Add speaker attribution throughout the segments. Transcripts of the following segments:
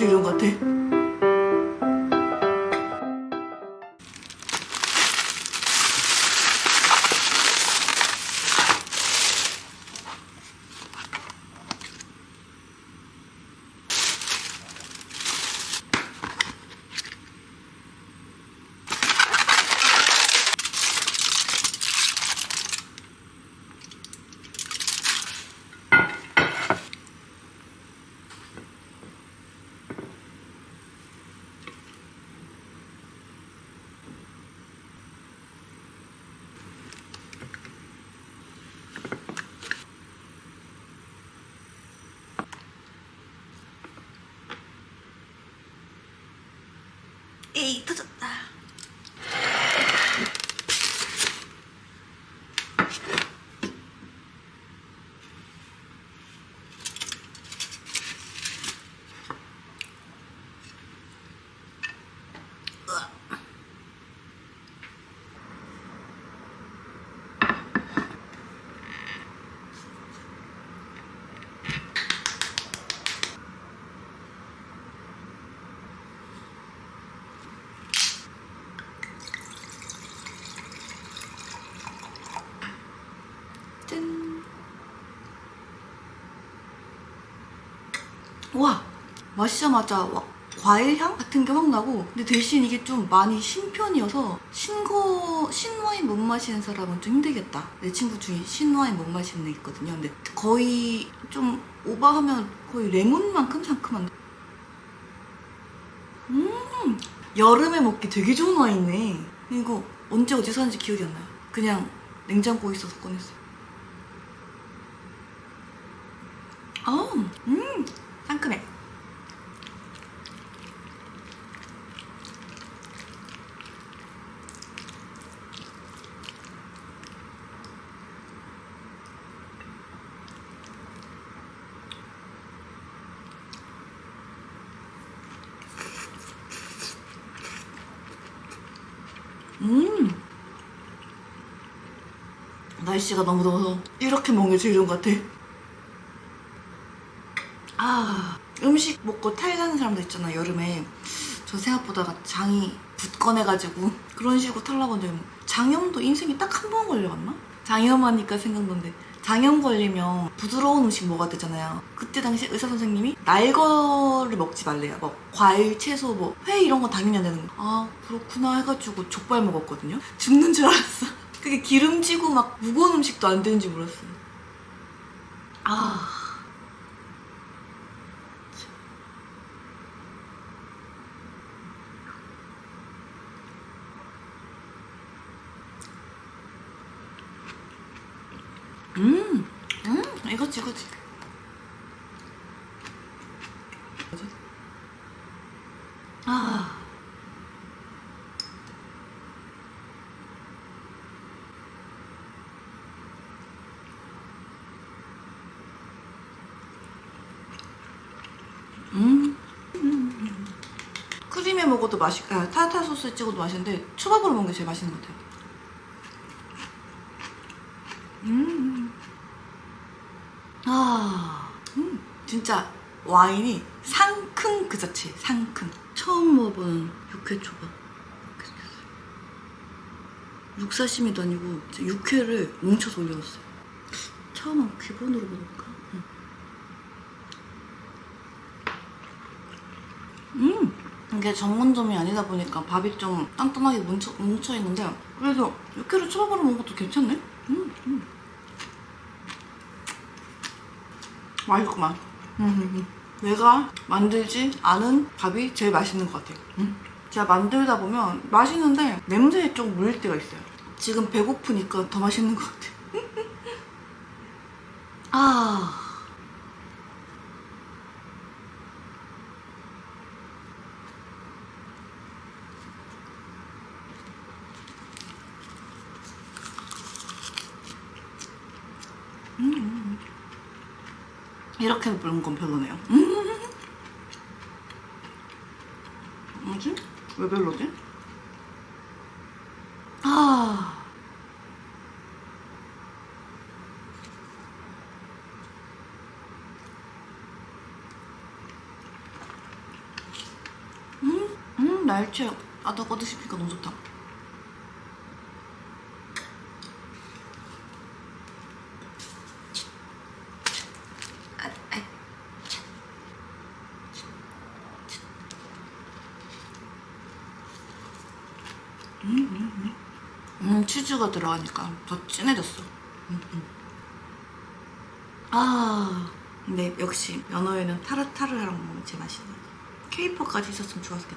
Speaker 1: てい个の。 에이 터졌다. 짠. 와 마시자마자 와, 과일 향 같은 게 확 나고 근데 대신 이게 좀 많이 신 편이어서 신거 신와인 못 마시는 사람은 좀 힘들겠다. 내 친구 중에 신와인 못 마시는 애 있거든요. 근데 거의 좀 오버하면 거의 레몬만큼 상큼한데 음 여름에 먹기 되게 좋은 와인이네. 이거 언제 어디서 샀는지 기억이 안 나요. 그냥 냉장고에 있어서 꺼냈어요 아, 음, 상큼해. 음. 날씨가 너무 더워서 이렇게 먹는 게 제일 좋은 것 같아. 아 음식 먹고 탈나는 사람들 있잖아 여름에. 저 생각보다 장이 굳건해가지고 그런 식으로 탈라본 적이 없- 장염도 인생에 딱 한 번 걸려봤나? 장염하니까 생각난데. 장염 걸리면 부드러운 음식 먹어야 되잖아요. 그때 당시 의사 선생님이 날 거를 먹지 말래요. 뭐 과일, 채소, 뭐 회 이런 거 당연히 안 되는 거아 그렇구나 해가지고 족발 먹었거든요. 죽는 줄 알았어. 그게 기름지고 막 무거운 음식도 안 되는지 몰랐어요. 아 음, 음, 이거지, 이거지. 아. 음. 음. 크림에 먹어도 맛있, 아, 타르타 소스에 찍어도 맛있는데 초밥으로 먹는 게 제일 맛있는 것 같아요. 아, 음, 진짜 와인이 상큼 그 자체, 상큼. 처음 먹어보는 육회초밥. 육사시미도 아니고 육회를 뭉쳐서 올려놨어요. 처음은 기본으로 먹을까? 음. 음, 이게 전문점이 아니다 보니까 밥이 좀 단단하게 뭉쳐, 뭉쳐 있는데 그래도 육회를 초밥으로 먹은 것도 괜찮네. 음, 음. 맛있구만. 음, 내가 만들지 않은 밥이 제일 맛있는 것 같아요. 음. 제가 만들다 보면 맛있는데 냄새에 좀 물릴 때가 있어요. 지금 배고프니까 더 맛있는 것 같아요. 아. 이렇게 부른 건 별로네요. 음. 뭐지? 왜 별로지? 아. 음, 음, 날치 아다 꺼드시니까 너무 좋다. 치즈가 들어가니까 더 진해졌어. 음, 음. 아, 근데 역시 연어에는 타르타르랑 먹으면 제일 맛있네. 케이퍼까지 있었으면 좋았겠다.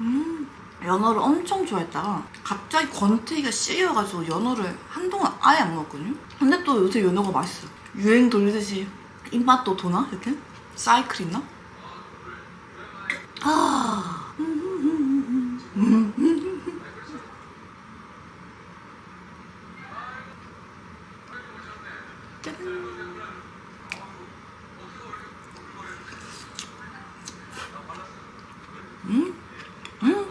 Speaker 1: 음, 연어를 엄청 좋아했다가 갑자기 권태기가 씌여가지고 연어를 한동안 아예 안 먹었거든요. 근데 또 요새 연어가 맛있어. 유행 돌리듯이 입맛도 도나? 이렇게? 사이클 있나? 아. 짜잔. 음? 음?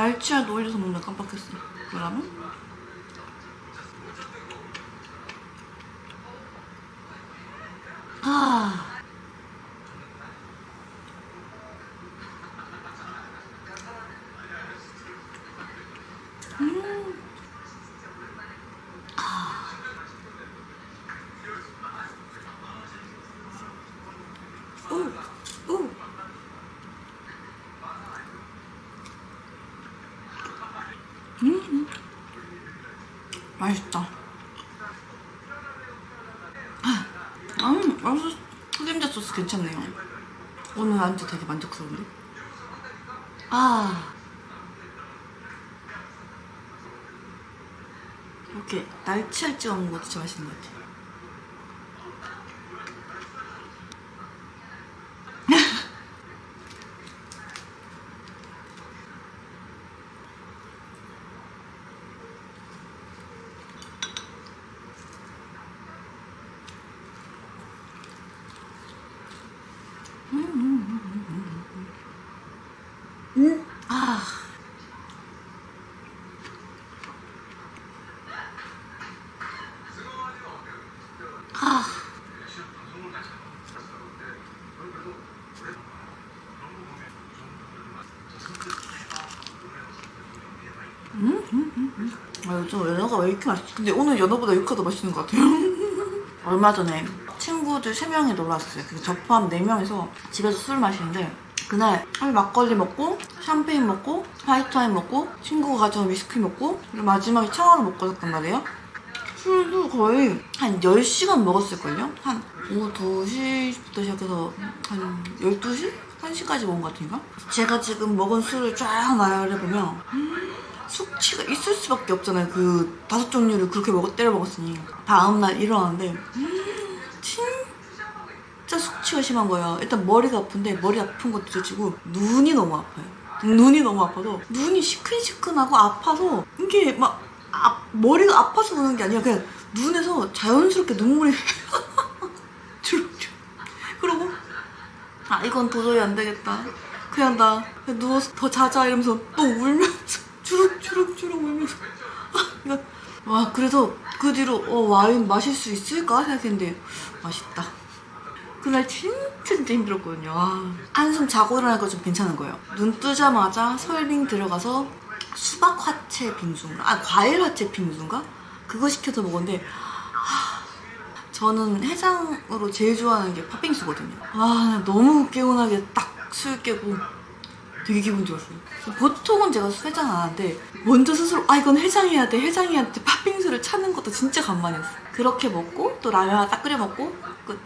Speaker 1: 날치알 올려서 먹는 깜빡했어. 그러면? 아. 오, 오. 음, 맛있다. 음, 맛있, 흑임자 소스 괜찮네요. 오늘 안주 되게 만족스러운데? 아. 이렇게 날치알 찍어 먹는 것도 진짜 맛있는 것 같아. 음, 아. 아. 음, 음, 음, 음. 아, 요즘 연어가 왜 이렇게 맛있지? 근데 오늘 연어보다 육화 더 맛있는 것 같아요. 얼마 전에 친구들 3명이 놀러 왔어요. 그래서 저 포함 4명이서 집에서 술 마시는데 그날 막걸리 먹고 샴페인 먹고 화이트 와인 먹고 친구가 가져온 위스키 먹고 그리고 마지막에 청아를 먹고 잤단 말이에요. 술도 거의 한 10시간 먹었을걸요? 한 오후 2시부터 시작해서 한 12시? 1시까지 먹은 것 같은가? 제가 지금 먹은 술을 쫙 나열해보면 음, 숙취가 있을 수밖에 없잖아요. 그 다섯 종류를 그렇게 먹어 때려 먹었으니 다음날 일어났는데 음, 진짜 숙취가 심한 거예요. 일단 머리가 아픈데 머리 아픈 것도 둘째고 눈이 너무 아파요. 눈이 너무 아파서 눈이 시큰시큰하고 아파서 이게 막 아, 머리가 아파서 그러는 게 아니라 그냥 눈에서 자연스럽게 눈물이 주룩주룩 그러고 아 이건 도저히 안 되겠다. 그냥 나 그냥 누워서 더 자자 이러면서 또 울면서 주룩주룩주룩 울면서 아, 와 그래서 그 뒤로 어 와인 마실 수 있을까 생각했는데 맛있다. 그날 진짜 진짜 힘들었거든요. 아, 한숨 자고 일어나니까 좀 괜찮은 거예요. 눈 뜨자마자 설빙 들어가서 수박 화채 빙수인가? 아 과일 화채 빙수인가? 그거 시켜서 먹었는데 하, 저는 해장으로 제일 좋아하는 게 팥빙수거든요. 아 너무 개운하게 딱 술 깨고 되게 기분 좋았어요. 보통은 제가 해장 안 하는데 먼저 스스로 아 이건 해장해야 돼 해장해야 돼 팥빙수를 찾는 것도 진짜 간만이었어. 그렇게 먹고 또 라면 하나 딱 끓여 먹고 끝.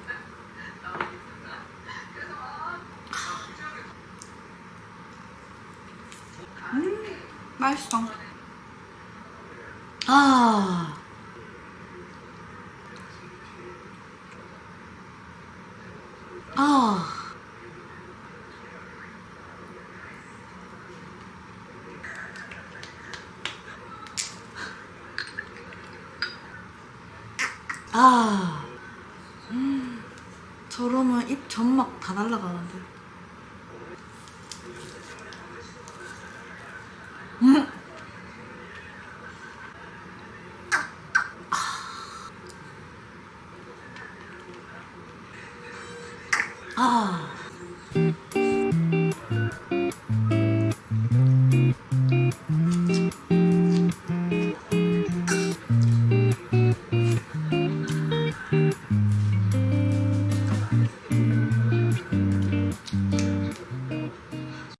Speaker 1: 음 맛있어. 아. 아. 아. 음. 저러면 입 점막 다 날라가는데. 음. 아. 음.